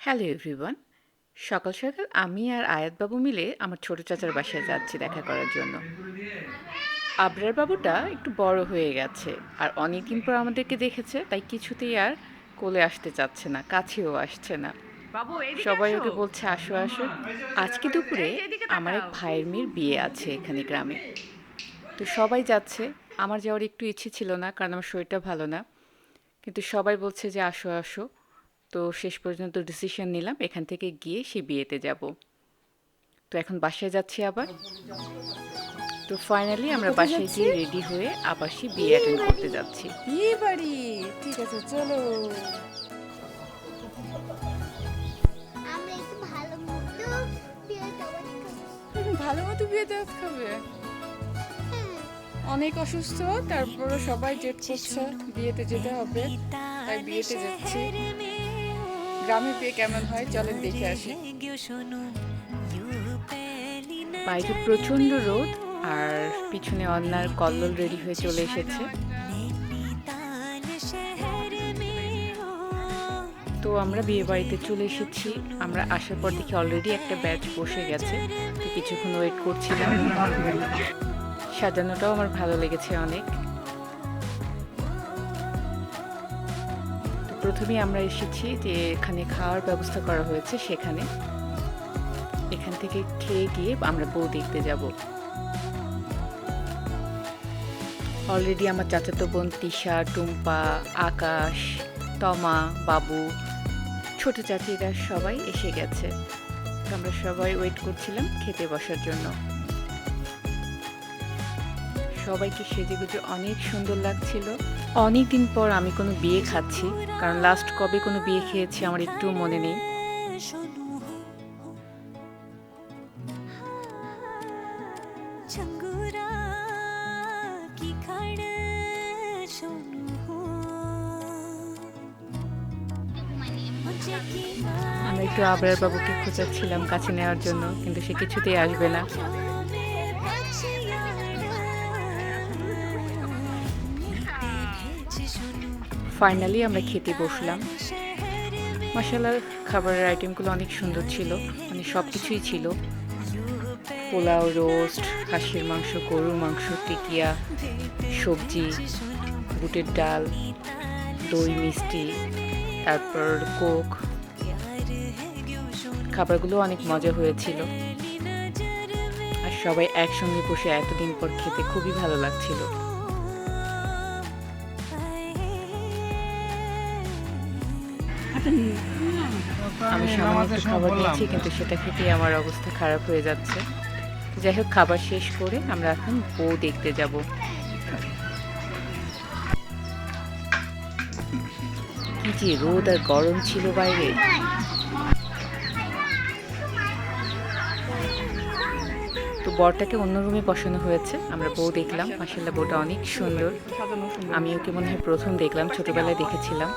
Hello everyone সকাল সকাল আমি আর আয়াতবাবু মিলে আমার ছোট চাচার বাসায় যাচ্ছি দেখা করার জন্য। আবরার বাবুটা একটু বড় হয়ে গেছে আর অনেক দিন পর আমাদেরকে দেখেছে তাই কিছুতেই আর কোলে আসতে চাচ্ছে না কাছেও আসছে না। সবাই ওকে বলছে আসো আসো। আজকে দুপুরে আমার এক ভাইয়ের মেয়ের বিয়ে আছে এখানে গ্রামে। তো সবাই যাচ্ছে। আমার যাওয়ার একটু ইচ্ছে ছিল না কারণ আমার শরীরটা ভালো না। কিন্তু সবাই বলছে যে আসো আসো। তো শেষ পর্যন্ত ডিসিশন নিলাম এখান থেকে গিয়ে সে বিয়েতে যাব। তো এখন বাসায় যাচ্ছি আবার। তো ফাইনালি আমরা বাসায় গিয়ে রেডি হয়ে আবার সে বিয়ে অ্যাটেন্ড করতে যাচ্ছি। বিয়ে বাড়ি। ঠিক আছে চলো। ভালো মতো বিয়ে দেওয়া খাবে। অনেক অসুস্থ তারপরে সবাই জেদ করছে বিয়েতে যেতে হবে। তাই বিয়েতে যাচ্ছি। গ্রামে বিয়ে কেমন হয়? চলেন দেখে আসি। বাইরে প্রচণ্ড রোদ আর পিছনে অন্যার কল্লোল রেডি হয়ে চলে এসেছে। তো আমরা বিয়ে বাড়িতে চলে এসেছি। আমরা আসার পর দেখি অলরেডি একটা ব্যাচ বসে গেছে। তো কিছুক্ষণ ওয়েট করছিলাম। সাজানোটাও আমার ভালো লেগেছে অনেক। তো প্রথমেই আমরা এসেছি যে এখানে খাওয়ার ব্যবস্থা করা হয়েছে সেখানে। এখান থেকে খেয়ে গিয়ে আমরা বউ দেখতে যাব। অলরেডি আমার চাচাতো বোন তিশা টুম্পা, আকাশ, তমা, বাবু, ছোট চাচিরা সবাই এসে গেছে। আমরা সবাই ওয়েট করছিলাম খেতে বসার জন্য। সবাইকে সেজে গুজে অনেক সুন্দর লাগছিল। অনেক দিন পর আমি কোনো বিয়ে খাচ্ছি কারণ লাস্ট কবে কোনো বিয়ে খেয়েছি আমার একটু মনে নেই। আমি একটু আবরার বাবুকে খোঁজাচ্ছিলাম কাছে নেওয়ার জন্য কিন্তু সে কিছুতেই আসবে না। ফাইনালি আমরা খেতে বসলাম। মশালার খাবারের আইটেমগুলো অনেক সুন্দর ছিল। মানে সব কিছুই ছিল। পোলাও রোস্ট খাসির মাংস, গরুর মাংস, টিকিয়া, সবজি, বুটের ডাল, দই, মিষ্টি, তারপর কোক। খাবারগুলো অনেক মজা হয়েছিল। আর সবাই একসঙ্গে বসে এতদিন পর খেতে খুবই ভালো লাগছিল। আমি সামান্য খাবার নিয়েছি কিন্তু সেটা খেতেই আমার অবস্থা খারাপ হয়ে যাচ্ছে। যাই হোক খাবার শেষ করে আমরা এখন বউ দেখতে যাব। কি যে রোদ আর গরম ছিল বাইরে। তো বরটাকে অন্য রুমে বসানো হয়েছে। আমরা বউ দেখলাম। মাসাল্লাহ বউটা অনেক সুন্দর। আমি ওকে মনে হয় প্রথম দেখলাম ছোটবেলায় দেখেছিলাম।